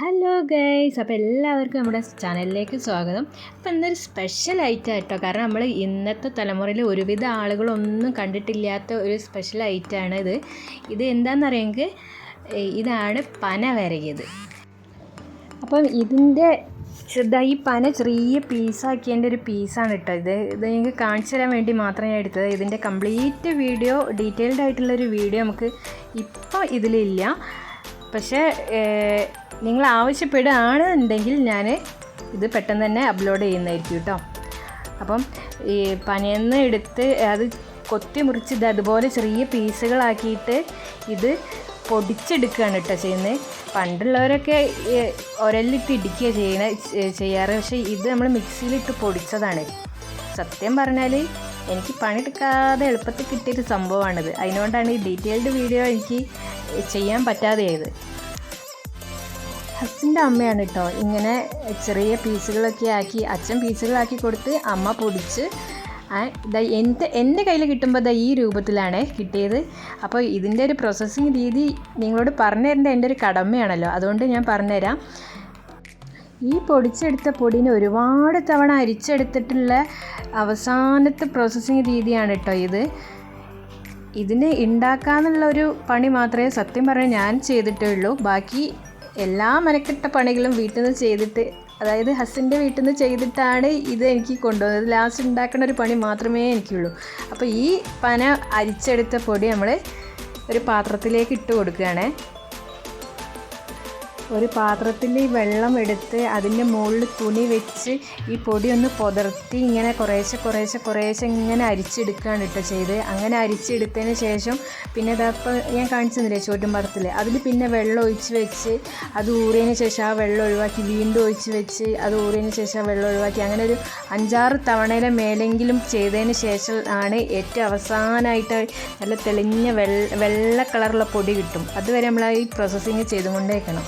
Hello guys അപ്പോൾ എല്ലാവർക്കും നമ്മുടെ ചാനലിലേക്ക് സ്വാഗതം. അപ്പോൾ ഇന്നൊരു സ്പെഷ്യൽ ഐറ്റം കേട്ടോ കാരണം നമ്മൾ ഇന്നത്തെ തലമുറയിൽ ഒരുവിധ ആളുകളൊന്നും കണ്ടിട്ടില്ലാത്ത ഒരു സ്പെഷ്യൽ ഐറ്റമാണ് ഇത്. ഇത് എന്താണെന്നറിയെങ്കിൽ ഇതാണ് പന വരകിയത്. അപ്പം ഇതിന്റെ ചെറുതായി ഈ പന ചെറിയ പീസാക്കിയതിന്റെ ഒരു പീസാണ് കേട്ടോ ഇത്. ഇത് നിങ്ങൾക്ക് കാണിച്ചു തരാൻ വേണ്ടി മാത്രം ഞാൻ എടുത്തത്. ഇതിന്റെ കംപ്ലീറ്റ് വീഡിയോ ഡീറ്റെയിൽഡ് ആയിട്ടുള്ളൊരു വീഡിയോ നമുക്ക് ഇപ്പോൾ ഇതിലില്ല. പക്ഷേ നിങ്ങൾ ആവശ്യപ്പെടുകയാണ് ഉണ്ടെങ്കിൽ ഞാൻ ഇത് പെട്ടെന്ന് തന്നെ അപ്ലോഡ് ചെയ്യുന്നതായിരിക്കും കേട്ടോ. അപ്പം ഈ പനയെന്ന് എടുത്ത് അത് കൊത്തി മുറിച്ച് ഇത് അതുപോലെ ചെറിയ പീസുകളാക്കിയിട്ട് ഇത് പൊടിച്ചെടുക്കുകയാണ് കേട്ടോ ചെയ്യുന്നത്. പണ്ടുള്ളവരൊക്കെ ഒരല്ലിട്ട് ഇടിക്കുക ചെയ്യണ ചെയ്യാറ്. പക്ഷേ ഇത് നമ്മൾ മിക്സിയിലിട്ട് പൊടിച്ചതാണ്. സത്യം പറഞ്ഞാൽ എനിക്ക് പണിയെടുക്കാതെ എളുപ്പത്തിൽ കിട്ടിയൊരു സംഭവമാണിത്. അതിനുകൊണ്ടാണ് ഈ ഡീറ്റെയിൽഡ് വീഡിയോ എനിക്ക് ചെയ്യാൻ പറ്റാതെയായത് അച്ഛന്റെ അമ്മയാണ് കേട്ടോ ഇങ്ങനെ ചെറിയ പീസുകളൊക്കെ ആക്കി അച്ഛൻ പീസുകളാക്കി കൊടുത്ത് അമ്മ പൊടിച്ച് ആ, എന്റെ എന്റെ കയ്യിൽ കിട്ടുമ്പോൾ ഇതാ ഈ രൂപത്തിലാണ് കിട്ടിയത്. അപ്പോൾ ഇതിന്റെ ഒരു പ്രോസസ്സിങ് രീതി നിങ്ങളോട് പറഞ്ഞു തരേണ്ട എന്റെ ഒരു കടമയാണല്ലോ. അതുകൊണ്ട് ഞാൻ പറഞ്ഞുതരാം. ഈ പൊടിച്ചെടുത്ത പൊടിനെ ഒരുപാട് തവണ അരിച്ചെടുത്തിട്ടുള്ള അവസാനത്തെ പ്രോസസ്സിങ് രീതിയാണ് കേട്ടോ ഇത്. ഇതിന് ഉണ്ടാക്കാന്നുള്ള ഒരു പണി മാത്രമേ സത്യം പറഞ്ഞാൽ ഞാൻ ചെയ്തിട്ടുള്ളൂ. ബാക്കി എല്ലാ മെനക്കെട്ട പണികളും വീട്ടിൽ നിന്ന് ചെയ്തിട്ട് അതായത് ഹസ്സിന്റെ വീട്ടിൽ നിന്ന് ചെയ്തിട്ടാണ് ഇത് എനിക്ക് കൊണ്ടുവന്നത്. ലാസ്റ്റ് ഉണ്ടാക്കുന്ന ഒരു പണി മാത്രമേ എനിക്കുള്ളൂ. അപ്പോൾ ഈ പന അരിച്ചെടുത്ത പൊടി നമ്മൾ ഒരു പാത്രത്തിലേക്ക് ഇട്ട് കൊടുക്കുകയാണേ. ഒരു പാത്രത്തിൽ വെള്ളം എടുത്ത് അതിന്റെ മുകളിൽ തുണി വെച്ച് ഈ പൊടി ഒന്ന് പുതർത്തി ഇങ്ങനെ കുറേശ്ശെ കുറേശ്ശെ കുറേശ്ശെ ഇങ്ങനെ അരിച്ചെടുക്കുകയാണ് കേട്ടോ ചെയ്ത് അങ്ങനെ അരിച്ചെടുത്തതിന് ശേഷം പിന്നെ ഇതപ്പോൾ ഞാൻ കാണിച്ചു തന്നില്ലേ ചോറ്റും പാത്രത്തിൽ? അതിൽ പിന്നെ വെള്ളം ഒഴിച്ച് വെച്ച് അത് ഊറിയതിന് ശേഷം ആ വെള്ളം ഒഴിവാക്കി വീണ്ടും ഒഴിച്ച് വെച്ച് അത് ഊറിയതിന് ശേഷം വെള്ളം ഒഴിവാക്കി അങ്ങനെ ഒരു അഞ്ചാറ് തവണയിലെ മേലെങ്കിലും ചെയ്തതിന് ശേഷം ആണ് ഏറ്റവും അവസാനമായിട്ട് നല്ല തെളിഞ്ഞ വെള്ള വെള്ള കളറുള്ള പൊടി കിട്ടും. അതുവരെ നമ്മൾ ഈ പ്രോസസ്സിങ് ചെയ്തുകൊണ്ടേക്കണം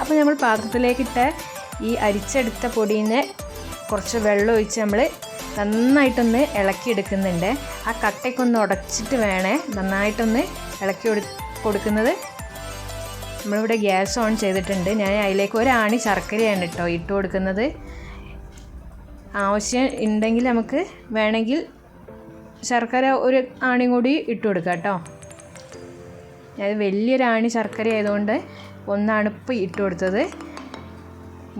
അപ്പോൾ നമ്മൾ പാത്രത്തിലേക്കിട്ട ഈ അരിച്ചെടുത്ത പൊടീനെ കുറച്ച് വെള്ളം ഒഴിച്ച് നമ്മൾ നന്നായിട്ടൊന്ന് ഇളക്കിയെടുക്കുന്നുണ്ട്. ആ കട്ടയ്ക്കൊന്ന് ഉടച്ചിട്ട് വേണേ നന്നായിട്ടൊന്ന് ഇളക്കി കൊടു കൊടുക്കുന്നത് നമ്മളിവിടെ ഗ്യാസ് ഓൺ ചെയ്തിട്ടുണ്ട്. ഞാൻ അതിലേക്ക് ഒരാണി ശർക്കരയാണ് കേട്ടോ ഇട്ട് കൊടുക്കുന്നത്. ആവശ്യം ഉണ്ടെങ്കിൽ നമുക്ക് വേണമെങ്കിൽ ശർക്കര ഒരു ആണി കൂടി ഇട്ട് കൊടുക്കാം കേട്ടോ. ഞാൻ വലിയൊരാണി ശർക്കര ആയതുകൊണ്ട് ഒന്നാണ് ഇപ്പോൾ ഇട്ട് കൊടുത്തത്.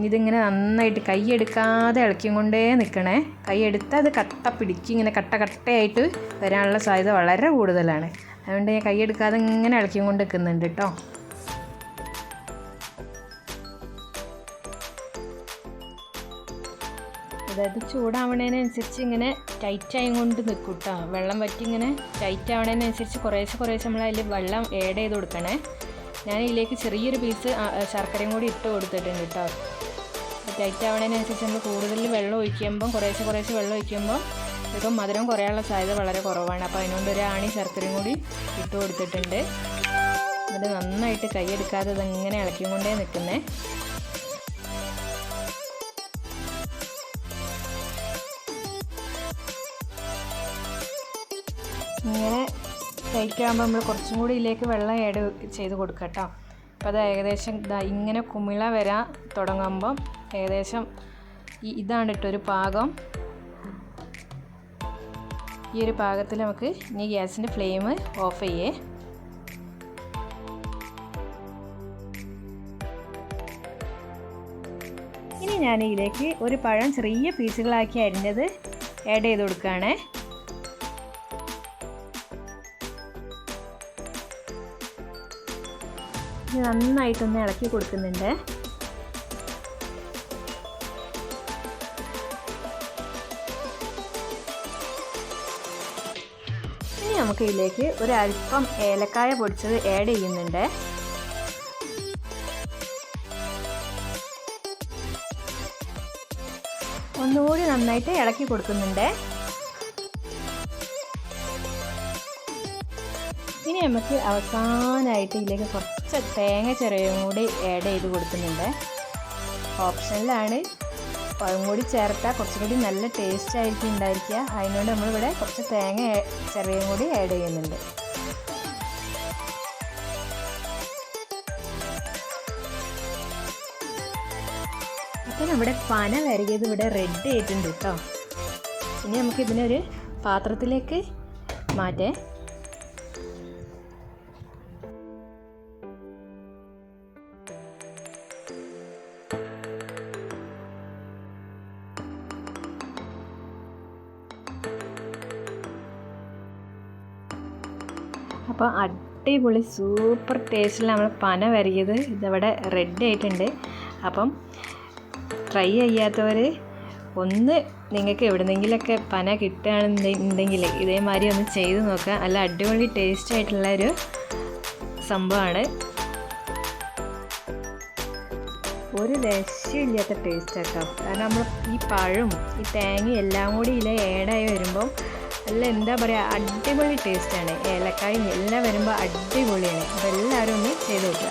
ഇതിങ്ങനെ നന്നായിട്ട് കൈ എടുക്കാതെ ഇളക്കിയും കൊണ്ടേ നിൽക്കണേ. കൈ എടുത്താൽ അത് കട്ട പിടിക്കും. ഇങ്ങനെ കട്ട കട്ടയായിട്ട് വരാനുള്ള സാധ്യത വളരെ കൂടുതലാണ്. അതുകൊണ്ട് ഞാൻ കൈ എടുക്കാതെ ഇങ്ങനെ ഇളക്കിയും കൊണ്ട് നിൽക്കുന്നുണ്ട് കേട്ടോ. അതായത് ചൂടാവണേനനുസരിച്ച് ഇങ്ങനെ ടൈറ്റായും കൊണ്ട് നിൽക്കും കേട്ടോ വെള്ളം വറ്റി ഇങ്ങനെ ടൈറ്റ് ആവണേനനുസരിച്ച് കുറേശ്ശെ കുറേശ്ശെ നമ്മൾ അതിൽ വെള്ളം ഏഡ് ചെയ്ത് കൊടുക്കണേ. ഞാൻ ഇതിലേക്ക് ചെറിയൊരു പീസ് ശർക്കരയും കൂടി ഇട്ട് കൊടുത്തിട്ടുണ്ട് കേട്ടോ ടൈറ്റ് ആവണതിനനുസരിച്ച് നമ്മൾ കൂടുതൽ വെള്ളം ഒഴിക്കുമ്പം കുറേശ്ശെ കുറേശ്ശെ വെള്ളം ഒഴിക്കുമ്പോൾ ഇപ്പം മധുരം കുറയാനുള്ള സാധ്യത വളരെ കുറവാണ്. അപ്പോൾ അതിനുകൊണ്ട് ഒരു ആണി ശർക്കരയും കൂടി ഇട്ട് കൊടുത്തിട്ടുണ്ട്. എന്നിട്ട് നന്നായിട്ട് കൈയെടുക്കാതെ ഇതിങ്ങനെ ഇളക്കിയും കൊണ്ടേ നിൽക്കുന്നേ ഇങ്ങനെ ടൈറ്റ് ആകുമ്പോൾ നമ്മൾ കുറച്ചും കൂടി ഇതിലേക്ക് വെള്ളം ആഡ് ചെയ്ത് കൊടുക്കുക കേട്ടോ അപ്പോൾ അത് ഏകദേശം ഇതാ ഇങ്ങനെ കുമിള വരാൻ തുടങ്ങുമ്പം ഏകദേശം ഈ ഇതാണ് കേട്ടോ ഒരു പാകം. ഈ ഒരു പാകത്തിൽ നമുക്ക് ഇനി ഗ്യാസിന്റെ ഫ്ലെയിം ഓഫ് ചെയ്യേ. ഇനി ഞാൻ ഇതിലേക്ക് ഒരു പഴം ചെറിയ പീസുകളാക്കി അരിഞ്ഞത് ആഡ് ചെയ്ത് കൊടുക്കുകയാണേ നന്നായിട്ടൊന്ന് ഇളക്കി കൊടുക്കുന്നുണ്ട്. ഇനി നമുക്ക് ഇതിലേക്ക് ഒരു അല്പം ഏലക്കായ പൊടിച്ചത് ആഡ് ചെയ്യുന്നുണ്ട്. ഒന്നുകൂടി നന്നായിട്ട് ഇളക്കി കൊടുക്കുന്നുണ്ട്. ഇനി നമുക്ക് അവസാനമായിട്ട് ഇതിലേക്ക് കുറച്ച് തേങ്ങ ചെറിയും കൂടി ആഡ് ചെയ്ത് കൊടുക്കുന്നുണ്ട്. ഓപ്ഷനിലാണ് അപ്പോൾ കൂടി ചേർത്താൽ കുറച്ചും കൂടി നല്ല ടേസ്റ്റ് ആയിരിക്കും ഉണ്ടായിരിക്കുക. അതിനോട് നമ്മളിവിടെ കുറച്ച് തേങ്ങ ചെറിയും കൂടി ആഡ് ചെയ്യുന്നുണ്ട്. അപ്പം നമ്മുടെ പന വരകിയത് ഇവിടെ റെഡ് ആയിട്ടുണ്ട് കേട്ടോ. ഇനി നമുക്ക് ഇതിനൊരു പാത്രത്തിലേക്ക് മാറ്റേ. അപ്പോൾ അടിപൊളി സൂപ്പർ ടേസ്റ്റിൽ നമ്മൾ പന വരകിയത്. ഇതവിടെ റെഡി ആയിട്ടുണ്ട്. അപ്പം ട്രൈ ചെയ്യാത്തവർ ഒന്ന് നിങ്ങൾക്ക് എവിടെന്നെങ്കിലൊക്കെ പന കിട്ടുകയാണെന്നുണ്ടെങ്കിൽ ഇതേമാതിരി ഒന്ന് ചെയ്ത് നോക്കുക. നല്ല അടിപൊളി ടേസ്റ്റ് ആയിട്ടുള്ള ഒരു സംഭവമാണ്. ഒരു രക്ഷയില്ലാത്ത ടേസ്റ്റ് ആക്കാം കാരണം നമ്മൾ ഈ പഴം ഈ തേങ്ങയും എല്ലാം കൂടി ഇതിൽ ഏഡായി വരുമ്പം നല്ല എന്താ പറയുക അടിപൊളി ടേസ്റ്റാണ് ഏലക്കായും എല്ലാം വരുമ്പോൾ അടിപൊളിയാണ്. അപ്പോൾ എല്ലാവരും ഒന്ന് ചെയ്ത് നോക്കുക.